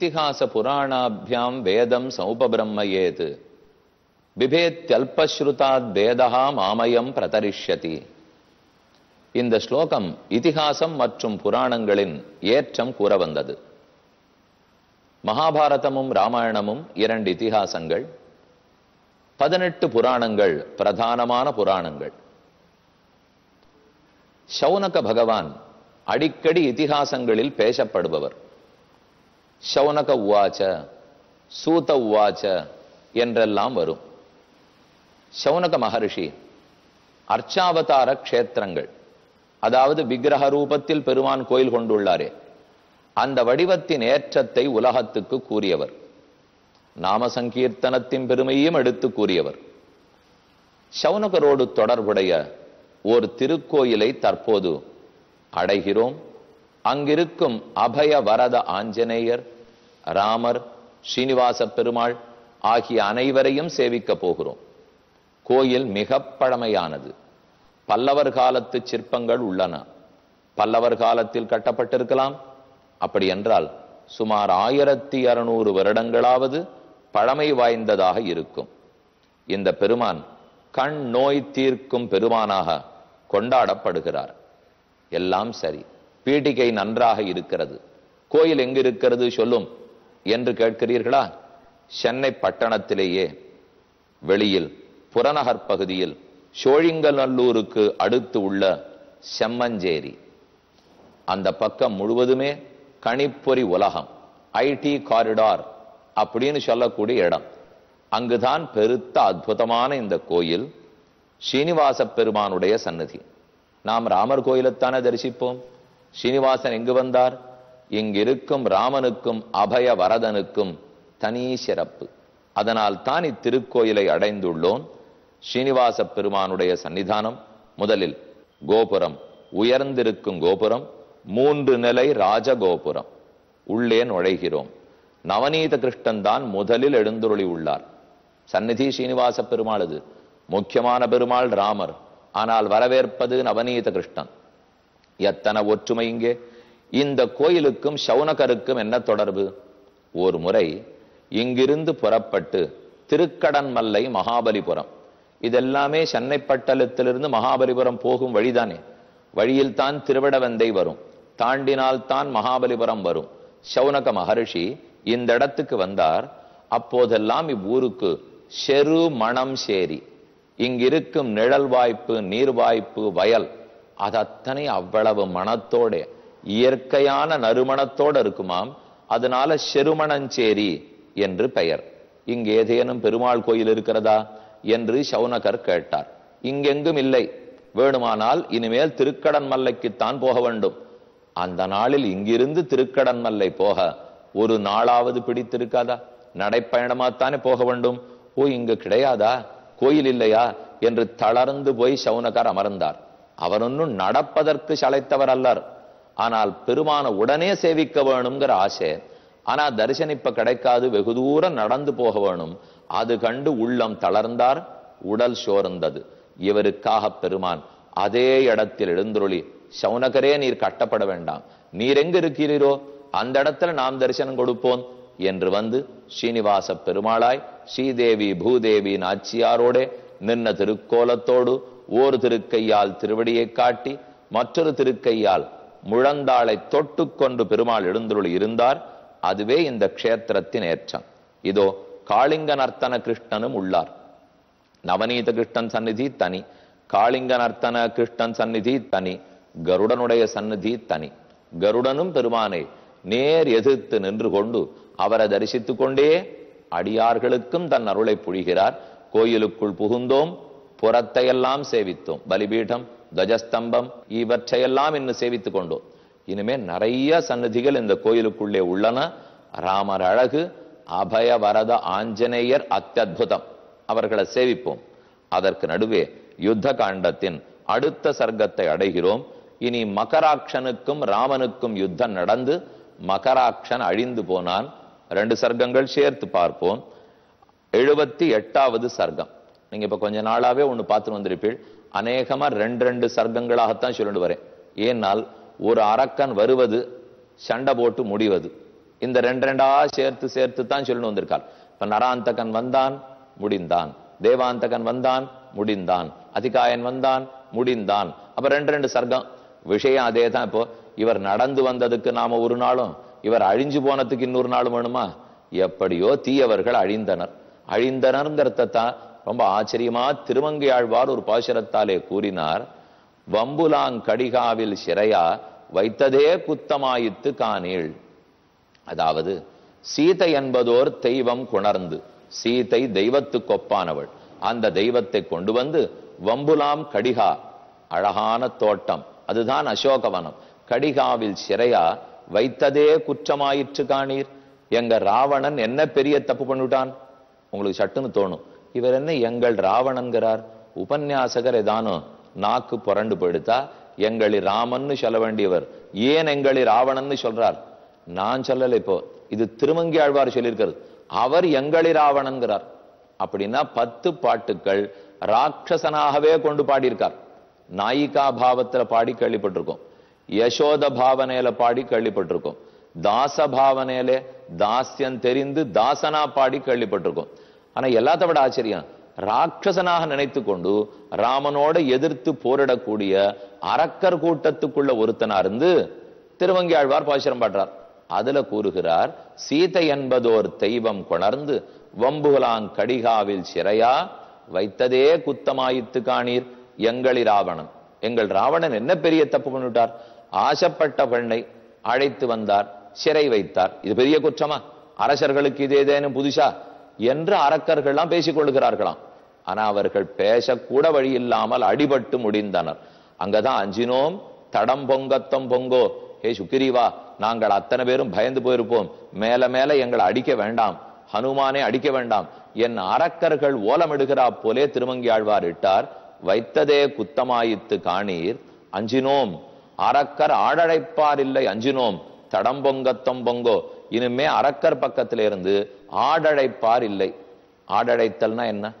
இத்திஹாச புராணாபியாம் வேதம் சௌபபிரம்மயேத். பிபேத்யல்பஸ்ருதாத் வேதா மாமயம் பிரதரிஷ்யதி. இந்த ஸ்லோகம் இதிகாசம் மற்றும் புராணங்களின் ஏற்றம் கூற வந்தது. மகாபாரதமும் ராமாயணமும் இரண்டு இதிகாசங்கள் பதினெட்டு புராணங்கள் பிரதானமான புராணங்கள். சௌனக பகவான் அடிக்கடி இதிகாசங்களில் பேசப்படுபவர். சௌனக உவாச்ச சூத உவாச்ச என்றெல்லாம் வரும். சௌனக மகர்ஷி அர்ச்சாவதார க்ஷேத்திரங்கள் அதாவது விக்கிரக ரூபத்தில் பெருமான் கோயில் கொண்டுள்ளாரே அந்த வடிவத்தின் ஏற்றத்தை உலகத்துக்கு கூறியவர். நாம சங்கீர்த்தனத்தின் பெருமையும் எடுத்து கூறியவர். சௌனகரோடு தொடர்புடைய ஒரு திருக்கோயிலை தற்போது அடைகிறோம். அங்கிருக்கும் அபய வரத ஆஞ்சநேயர் ராமர் ஸ்ரீனிவாச பெருமாள் ஆகிய அனைவரையும் சேவிக்க போகிறோம். கோயில் மிக பழமையானது. பல்லவர் காலத்து சிற்பங்கள் உள்ளன. பல்லவர் காலத்தில் கட்டப்பட்டிருக்கலாம். அப்படி என்றால் சுமார் ஆயிரத்தி அறுநூறு வருடங்களாவது பழமை வாய்ந்ததாக இருக்கும். இந்த பெருமான் கண் நோய் தீர்க்கும் பெருமானாக கொண்டாடப்படுகிறார். எல்லாம் சரி. பீட்டிகை நன்றாக இருக்கிறது. கோயில் எங்கு இருக்கிறது சொல்லும் என்று கேட்கிறீர்களா? சென்னை பட்டணத்திலேயே வெளியில் புறநகர் பகுதியில் சோழிங்கநல்லூருக்கு அடுத்து உள்ள செம்மஞ்சேரி. அந்த பக்கம் முழுவதுமே கணிப்பொறி உலகம் ஐடி காரிடார் அப்படின்னு சொல்லக்கூடிய இடம். அங்குதான் பெருத்த அற்புதமான இந்த கோயில் ஸ்ரீனிவாச பெருமானுடைய சன்னதி நாம் ராமர் கோயிலைத்தானே தரிசிப்போம்? ஸ்ரீனிவாசன் எங்கு வந்தார்? இங்கிருக்கும் ராமனுக்கும் அபய வரதனுக்கும் தனி சிறப்பு. அதனால் தான் இத்திருக்கோயிலை அடைந்துள்ளோம் ஸ்ரீனிவாச பெருமானுடைய சன்னிதானம் முதலில் கோபுரம் உயர்ந்திருக்கும் கோபுரம் மூன்று நிலை ராஜகோபுரம். உள்ளே நுழைகிறோம். நவநீத கிருஷ்ணன் தான் முதலில் எழுந்துருளி உள்ளார். சந்நிதி ஸ்ரீனிவாச பெருமாள் இது. முக்கியமான பெருமாள் ராமர். ஆனால் வரவேற்பது நவநீத கிருஷ்ணன். எத்தனை ஒற்றுமை இங்கே? இந்த கோயிலுக்கும் சவுனகருக்கும் என்ன தொடர்பு? ஒரு முறை இங்கிருந்து புறப்பட்டு திருக்கடன்மல்லை மகாபலிபுரம். இதெல்லாமே சென்னைப்பட்டலத்திலிருந்து மகாபலிபுரம் போகும் வழிதானே. வழியில் தான் திருவிடவந்தை வரும். தாண்டினால் தான் மகாபலிபுரம் வரும். சௌனக மகர்ஷி இந்த இடத்துக்கு வந்தார். அப்போதெல்லாம் இவ்வூருக்கு செரு மணம் சேரி. இங்கிருக்கும் நிழல் வாய்ப்பு நீர் வாய்ப்பு வயல். அது அத்தனை அவ்வளவு மனத்தோட இயற்கையான நறுமணத்தோட இருக்குமாம். அதனால செருமணஞ்சேரி என்று பெயர். இங்கு ஏதேனும் பெருமாள் கோயில் இருக்கிறதா என்று சௌனகர் கேட்டார். இங்கெங்கும் இல்லை. வேணுமானால் இனிமேல் திருக்கடன் மல்லைக்குத்தான் போக வேண்டும். அந்த நாளில் இங்கிருந்து திருக்கடன் மல்லை போக ஒரு நாளாவது பிடித்திருக்காதா? நடைப்பயணமாத்தானே போக வேண்டும். ஓ இங்கு கிடையாதா? கோயில் இல்லையா? என்று தளர்ந்து போய் சவுனகர் அமர்ந்தார். அவர் ஒன்னும் நடப்பதற்கு சளைத்தவர் அல்லர். ஆனால் பெருமான உடனே சேவிக்க வேணுங்கிற ஆசை. ஆனா தரிசனிப்ப கிடைக்காது வெகு தூரம் நடந்து போக வேணும். அது கண்டு உள்ளம் தளர்ந்தார் உடல் சோர்ந்தது. இவருக்காக பெருமான் அதே இடத்தில் எழுந்துருளி சவுனகரே நீர் கட்டப்பட வேண்டாம். நீர் எங்க இருக்கிறீரோ அந்த இடத்துல நாம் தரிசனம் கொடுப்போம் என்று வந்து ஸ்ரீனிவாச பெருமாளாய் ஸ்ரீதேவி பூதேவி நாச்சியாரோட நின்ன திருக்கோலத்தோடு ஓர் திருக்கையால் திருவடியை காட்டி மற்றொரு திருக்கையால் முழந்தாளை தொட்டு கொண்டு பெருமாள் எழுந்தருள் இருந்தார். அதுவே இந்த க்ஷேத்திரத்தின் ஏற்றம். இதோ காளிங்க நர்த்தன கிருஷ்ணனும் உள்ளார். நவநீத கிருஷ்ணன் சந்நிதி தனி. காளிங்க நர்த்தன கிருஷ்ணன் சந்நிதி தனி. கருடனுடைய சந்நிதி தனி. கருடனும் பெருமானை நேர் எதிர்த்து நின்று கொண்டு அவரை தரிசித்துக் கொண்டே அடியார்களுக்கும் தன் அருளை புழிகிறார் கோயிலுக்குள் புகுந்தோம். புறத்தையெல்லாம் சேவித்தோம். பலிபீடம் துவஜஸ்தம்பம் இவற்றையெல்லாம் இன்னும் சேவித்துக் கொண்டோம். இனிமே நிறைய சன்னதிகள் இந்த கோயிலுக்குள்ளே உள்ளன. ராமர் அழகு அபய வரத ஆஞ்சநேயர் அத்தியுதம் அவர்களை சேவிப்போம். அதற்கு நடுவே யுத்த காண்டத்தின் அடுத்த சர்க்கத்தை அடைகிறோம். இனி மகராட்சனுக்கும் ராமனுக்கும் யுத்தம் நடந்து மகராட்சன் அழிந்து போனான். ரெண்டு சர்க்கங்கள் சேர்த்து பார்ப்போம். எழுபத்தி எட்டாவது சர்க்கம். நீங்க இப்ப கொஞ்ச நாளாவே ஒண்ணு பார்த்துட்டு வந்திருப்பீள். அநேகமா ரெண்டு ரெண்டு சர்க்கங்களாகத்தான் சொல்லிட்டு வரேன். ஏனால் ஒரு அரக்கன் வருவது சண்டை போட்டு முடிவது. இந்த ரெண்டு ரெண்டா சேர்த்து சேர்த்து தான் சொல்லணும் வந்திருக்காள். இப்ப நராந்தகன் வந்தான் முடிந்தான். தேவாந்தகன் வந்தான் முடிந்தான். அதிகாயன் வந்தான் முடிந்தான். அப்ப ரெண்டு ரெண்டு சர்க்கம். விஷயம் அதே தான் இப்போ. இவர் நடந்து வந்ததுக்கு நாம ஒரு நாளும் இவர் அழிஞ்சு போனதுக்கு இன்னொரு நாளும் வேணுமா? எப்படியோ தீயவர்கள் அழிந்தனர். அழிந்தனர்ங்கிறத தான் ரொம்ப ஆச்சரியமா திருமங்கையாழ்வார் ஒரு பாசுரத்தாலே கூறினார் வம்புலாங்கடிகாவில் சிறையா வைத்ததே குத்தமாயித்து காணீள். அதாவது சீதை என்பதோர் தெய்வம் குணர்ந்து சீதை தெய்வத்துக்கொப்பானவள் அந்த தெய்வத்தை கொண்டு வந்து வம்புலாம் கடிகா அழகான தோட்டம் அதுதான் அசோகவனம். கடிகாவில் சிறையா வைத்ததே குற்றமாயிற்று காணீர். எங்க ராவணன் என்ன பெரிய தப்பு பண்ணிவிட்டான் உங்களுக்கு சட்டுன்னு தோணும். இவர் என்ன? எங்கள் ராவணன்கிறார். உபன்யாசகர் ஏதானோ? நாக்கு புரண்டு போயிடுத்தா எங்களி ராமன்னு சொல்ல வேண்டியவர். ஏன் எங்களி ராவணன்னு சொல்றார்? நான் சொல்லல இப்போ. இது திருமங்கி ஆழ்வார் சொல்லியிருக்கிறது அவர் எங்களி ராவணன்கிறார். அப்படின்னா பத்து பாட்டுக்கள் ராட்சசனாகவே கொண்டு பாடியிருக்கார். நாயிகா பாவத்துல பாடி கேள்விப்பட்டிருக்கோம். யசோத பாவனையில பாடி கேள்விப்பட்டிருக்கோம். தாச பாவனையில தாசியம் தெரிந்து தாசனா பாடி கேள்விப்பட்டிருக்கோம். ஆனா எல்லாத்த விட ஆச்சரியம். ராட்சசனாக நினைத்து கொண்டு ராமனோட எதிர்த்து போரிடக்கூடிய அரக்கர் கூட்டத்துக்குள்ள ஒருத்தனா இருந்து திருவங்கி ஆழ்வார் பாசுரம் பாடுறார். அதுல கூறுகிறார் சீதை என்பதோர் தெய்வம் கொணர்ந்து வம்புகளாங் கடிகாவில் சிறையா வைத்ததே குத்தமாயித்து காணீர் எங்களி ராவணன். எங்கள் ராவணன் என்ன பெரிய தப்பு பண்ணிவிட்டார்? ஆசைப்பட்ட பெண்ணை அழைத்து வந்தார் சிறை வைத்தார். இது பெரிய குற்றமா? அரசர்களுக்கு இதேதேனும் புதுசா? என்று அரக்கர்கள்லாம் பேசிக் கொள்கிறார்களாம் ஆனா அவர்கள் பேசக்கூட வழி இல்லாமல் அடிபட்டு முடிந்தனர். அங்கதான் அஞ்சினோம் தடம் பொங்கத்தம் பொங்கோ. ஹே சுக்கிரீவா நாங்கள் அத்தனை பேரும் பயந்து போயிருப்போம். மேல மேல எங்களை அடிக்க வேண்டாம் ஹனுமானே அடிக்க வேண்டாம். என் அரக்கர்கள் ஓலமிடுகிறா போலே திருமங்கி ஆழ்வார் இட்டார் வைத்ததே குத்தமாயித்து காணீர் அஞ்சினோம். அரக்கர் ஆடழைப்பார் இல்லை அஞ்சினோம். தடம்பொங்கத்தம் பொங்கோ. இனிமே அரக்கர் பக்கத்துல இருந்து ஆடழைப்பார் இல்லை. ஆடழைத்தல்னா என்ன?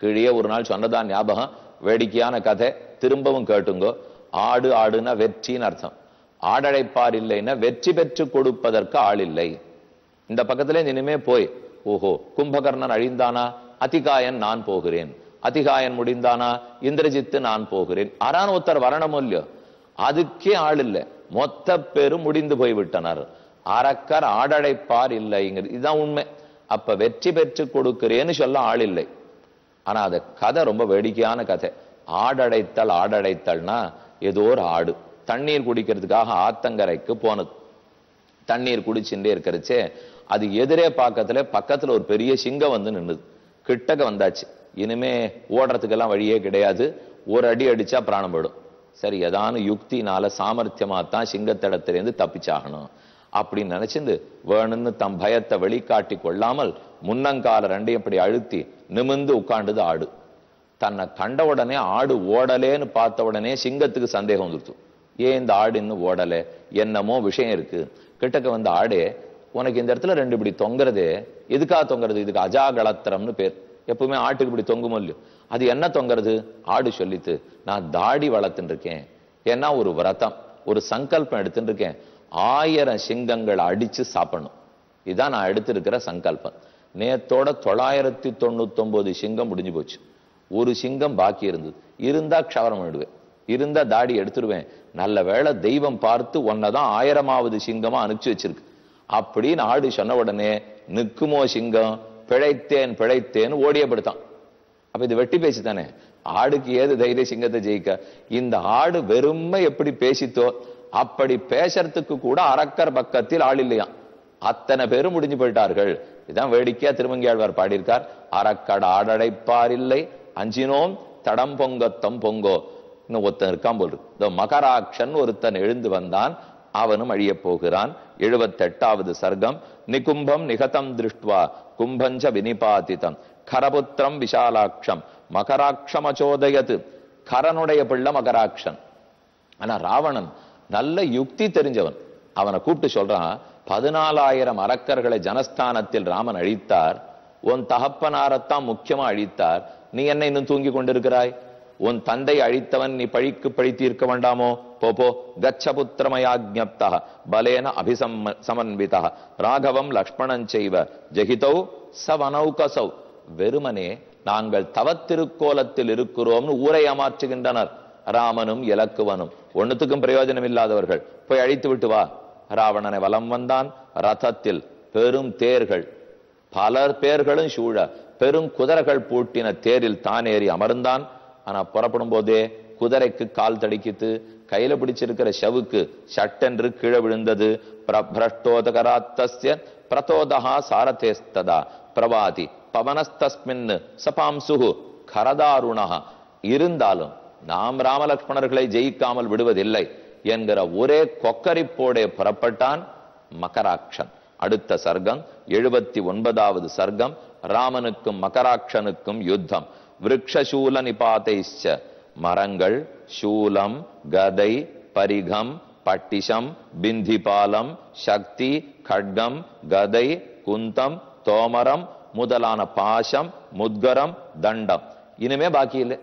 கிழியே ஒரு நாள் சொன்னதான் ஞாபகம். வேடிக்கையான கதை. திரும்பவும் கேட்டுங்கோ. ஆடு ஆடுனா வெற்றின்னு அர்த்தம். ஆடழைப்பார் இல்லைன்னா வெற்றி பெற்று கொடுப்பதற்கு ஆள் இல்லை. இந்த பக்கத்துல இனிமே போய் ஓஹோ கும்பகர்ணன் அழிந்தானா? அதிகாயன் நான் போகிறேன். அதிகாயன் முடிந்தானா? இந்திரஜித்து நான் போகிறேன். ஆறான ஒருத்தர் வரணும் இல்லையோ? அதுக்கே ஆள் இல்லை. மொத்த பேரும் முடிந்து போய்விட்டனர். அரக்கர் ஆடழைப்பார் இல்லைங்கிறது இதுதான் உண்மை. அப்ப வெற்றி பெற்று கொடுக்கிறேன்னு சொல்ல ஆள் இல்லை. ஆனா அது கதை ரொம்ப வேடிக்கையான கதை. ஆடடைத்தல் ஆடடைத்தல்னா ஏதோ ஒரு ஆடு. தண்ணீர் குடிக்கிறதுக்காக ஆத்தங்கரைக்கு போனது. தண்ணீர் குடிச்சுட்டே இருக்கிறச்சே அது எதிரே பக்கத்துல பக்கத்துல ஒரு பெரிய சிங்கம் வந்து நின்னுது. கிட்டக்க வந்தாச்சு. இனிமே ஓடுறதுக்கெல்லாம் வழியே கிடையாது. ஒரு அடி அடிச்சா பிராணம் போயிடும். சரி ஏதான யுக்தினால சாமர்த்தியமா தான் சிங்கத்திடத்திலேருந்து தப்பிச்சாகணும். அப்படின்னு நினைச்சிருந்து வேணும்னு தம் பயத்தை வெளிக்காட்டி கொள்ளாமல் முன்னங்கால ரெண்டையும் இப்படி அழுத்தி நிமிந்து உட்காண்டுது ஆடு. தன்னை கண்ட உடனே ஆடு ஓடலேன்னு பார்த்த உடனே சிங்கத்துக்கு சந்தேகம் வந்துருச்சு ஏன் இந்த ஆடு இன்னும் ஓடலை? என்னமோ விஷயம் இருக்கு. கிட்டக்க வந்த ஆடே உனக்கு இந்த இடத்துல ரெண்டு இப்படி தொங்குறதே எதுக்காக தொங்குறது? இதுக்கு அஜாகலத்திரம்னு பேர். எப்பவுமே ஆட்டுக்கு இப்படி தொங்குமோ இல்லையோ? அது என்ன தொங்குறது? ஆடு சொல்லித்து நான் தாடி வளர்த்துட்டு இருக்கேன். ஏன்னா ஒரு விரதம் ஒரு சங்கல்பம் எடுத்துட்டு இருக்கேன். ஆயிரம் சிங்கங்களை அடித்து சாப்பிடணும். இதுதான் நான் எடுத்திருக்கிற சங்கல்பம். நேத்தோட தொள்ளாயிரத்தி தொண்ணூத்தொம்பது சிங்கம் முடிஞ்சு போச்சு. ஒரு சிங்கம் பாக்கி இருந்தது. இருந்தா க்ஷவரம் பண்ணிடுவேன். இருந்தா தாடி எடுத்துருவேன். நல்ல வேளை தெய்வம் பார்த்து ஒன்னதான் ஆயிரமாவது சிங்கமா அனுப்பிச்சு வச்சிருக்கு. அப்படின்னு ஆடு சொன்ன உடனே நிக்குமோ சிங்கம்? பிழைத்தேன் பிழைத்தேன் ஓடியப்படுத்தான் அப்ப இது வெட்டி பேச்சு தானே? ஆடுக்கு ஏது தைரிய சிங்கத்தை ஜெயிக்க? இந்த ஆடு வெறுமை எப்படி பேசித்தோ அப்படி பேசுறதுக்கு கூட அரக்கர் பக்கத்தில் ஆள் இல்லையாம். அத்தனை பேரும் முடிஞ்சு போயிட்டார்கள். இதான் வேடிக்கையா திருமங்கியாழ்வார் பாடியிருக்கார். அரக்கட ஆடடைப்பார் இல்லை. அஞ்சினோம் தடம் பொங்கத்தம் பொங்கோ. இன்னும் ஒருத்தன் இருக்கான் போல் இந்த மகராட்சன் ஒருத்தன் எழுந்து வந்தான். அவனும் அழியப் போகிறான். எழுபத்தெட்டாவது சர்க்கம். நிகும்பம் நிகதம் திருஷ்டுவா. கும்பஞ்ச வினிபாதிதம். கரபுத்திரம் விஷாலாட்சம் மகராட்சமச்சோதயது கரனுடைய பிள்ளை மகராட்சன் ஆனா ராவணன் நல்ல யுக்தி தெரிஞ்சவன். அவனை கூப்பிட்டு சொல்றான் பதினாலாயிரம் அரக்கர்களை ஜனஸ்தானத்தில் ராமன் அழித்தார். உன் தகப்பனாரத்தான் முக்கியமா அழித்தார். நீ என்ன இன்னும் தூங்கி கொண்டிருக்கிறாய்? உன் தந்தை அழித்தவன் நீ பழிக்கு பழி தீர்க்க வேண்டாமோ போபோ கச்சபுத்திரமயாஜப்தா பலேன அபிசம் சமன்விதா. ராகவம் லக்ஷ்மணன் செய்வ. ஜெகிதௌ சவனௌகசௌ வெறுமனே நாங்கள் தவத்திருக்கோலத்தில் இருக்கிறோம்னு ஊரை ஏமாற்றுகின்றனர். ராமனும் இலக்குவனும். ஒன்னுத்துக்கும் பிரயோஜனம் இல்லாதவர்கள் போய் அழித்து விட்டு வா. ராவணனை வலம் வந்தான். ரதத்தில் பெரும் தேர்கள். பலர் பேர்களும் சூழ. பெரும் குதிரைகள் பூட்டின தேரில் தான் ஏறி அமர்ந்தான். ஆனா புறப்படும் போதே குதிரைக்கு கால் தடிக்கித்து கையில பிடிச்சிருக்கிற சவுக்கு சட்டென்று கீழே விழுந்தது. பிரஷ்டோதகராத்தஸ்ய பிரதோதகா சாரதேஸ்ததா. பிரவாதி பவனஸ்தஸ்மின் சபாம்சுகு கரதாருணா இருந்தாலும் நாம் ராமலக்ஷ்மணர்களை ஜெயிக்காமல் விடுவதில்லை என்கிற ஒரே கொக்கரிப்போடே புறப்பட்டான் மகராட்சன் அடுத்த சர்க்கம் எழுபத்தி ஒன்பதாவது சர்க்கம் ராமனுக்கும் மகராட்சனுக்கும் யுத்தம். விரக்ஷூல நிபாதைச்ச மரங்கள் சூலம் கதை பரிகம் பட்டிஷம் பிந்திபாலம் சக்தி கட்கம் கதை குந்தம் தோமரம் முதலான பாசம் முத்கரம் தண்டம். இனிமே பாக்கி இல்லை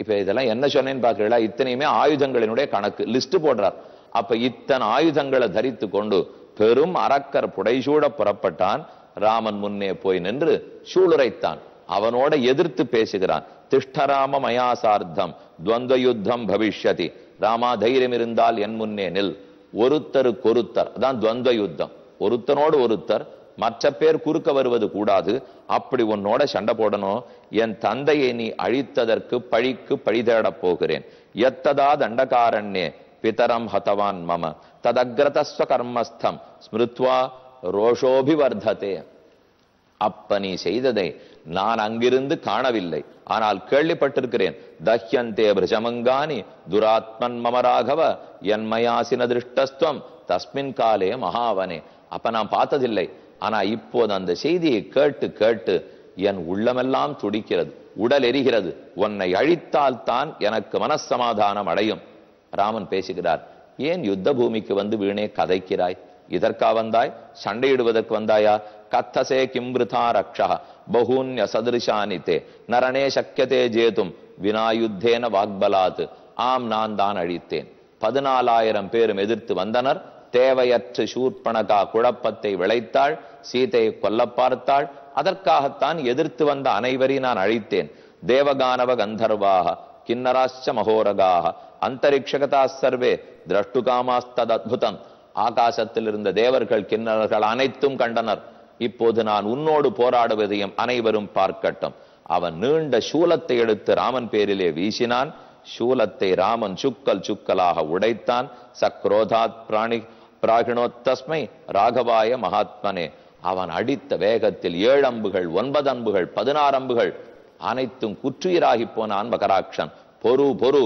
இப்ப இதெல்லாம் என்ன சொன்னேன்னு பாக்குறீங்களா இத்தனையுமே ஆயுதங்களினுடைய கணக்கு. லிஸ்ட் போடுறார். அப்ப இத்தனை ஆயுதங்களை தரித்து கொண்டு பெரும் அரக்கர் புடைசூட புறப்பட்டான். ராமன் முன்னே போய் நின்று சூளுரைத்தான். அவனோட எதிர்த்து பேசுகிறான். திஷ்டராம மயாசார்த்தம். துவந்த யுத்தம் பவிஷ்யதி. ராமா தைரியம் இருந்தால் என் முன்னே நில். ஒருத்தருக்கு ஒருத்தர். அதான் துவந்த யுத்தம். ஒருத்தனோடு ஒருத்தர் மற்ற பேர் குறுக்க வருவது கூடாது. அப்படி உன்னோட சண்டை போடணும். என் தந்தையை நீ அழித்ததற்கு பழிக்கு பழி தேடப் போகிறேன். எத்ததா தண்டகாரண்யே பிதரம் ஹதவான் மம. ததக்ரதஸ்வ கர்மஸ்தம். ஸ்மிருத்வா ரோஷோபிவர்ததே. அப்ப நீ செய்ததை நான் அங்கிருந்து காணவில்லை. ஆனால் கேள்விப்பட்டிருக்கிறேன். தஹ்யந்தே பிரஜமங்கானி துராத்மன் மமராகவ என்மயாசின திருஷ்டஸ்துவம் தஸ்மின் காலே மகாவனே. அப்ப நான் பார்த்ததில்லை. ஆனா இப்போது அந்த செய்தியை கேட்டு கேட்டு என் உள்ளமெல்லாம் துடிக்கிறது உடல் எரிகிறது. உன்னை அழித்தால் தான் எனக்கு மனசமாதானம் அடையும். ராமன் பேசுகிறார் ஏன் யுத்த பூமிக்கு வந்து வீணே கதைக்கிறாய்? இதற்கா வந்தாய்? சண்டையிடுவதற்கு வந்தாயா? கத்தசே கிம்ருதா ரக்ஷா பகூன்ய சதிருஷானித்தே நரணே சக்கியதே ஜேதும் வினாயுத்தேன வாக்பலாத் ஆம் நான் தான் அழித்தேன் பதினாலாயிரம் பேரும் எதிர்த்து வந்தனர் தேவையற்ற சூர்பணகா குழப்பத்தை விளைத்தாள் சீதையை கொல்ல பார்த்தாள். அதற்காகத்தான் எதிர்த்து வந்த அனைவரை நான் அழித்தேன். தேவகானவ கந்தர்வாக கிண்ணராச்ச மகோரகாக அந்தரிக்ஷகதா சர்வே திரஷ்டுகாமாஸ்தத் அத்புதம் ஆகாசத்தில் இருந்த தேவர்கள் கிண்ணர்கள் அனைத்தும் கண்டனர். இப்போது நான் உன்னோடு போராடுவதையும் அனைவரும் பார்க்கட்டும். அவன் நீண்ட சூலத்தை எடுத்து ராமன் பேரிலே வீசினான். சூலத்தை ராமன் சுக்கல் சுக்கலாக உடைத்தான். சக்ரோதாத் பிராணி பிராகிணோத்தஸ்மை ராகவாய மகாத்மனே. அவன் அடித்த வேகத்தில் ஏழு அம்புகள் ஒன்பது அம்புகள் பதினாறு அம்புகள் அனைத்தும் குற்றுயிராகி போனான் மகராட்சன் பொறு பொறு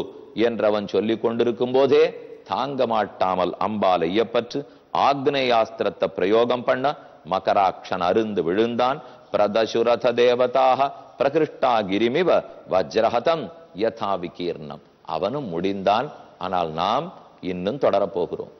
என்றவன் சொல்லிக் கொண்டிருக்கும் போதே தாங்க மாட்டாமல் அம்பால் ஐயப்பற்று ஆக்னேயாஸ்திரத்தை பிரயோகம் பண்ண மகராட்சன் அருந்து விழுந்தான். பிரதசுரத தேவதாக பிரகிருஷ்டா கிரிமிவ வஜ்ரஹதம் யதா விகீர்ணம் அவனும் முடிந்தான். ஆனால் நாம் இன்னும் தொடரப்போகிறோம்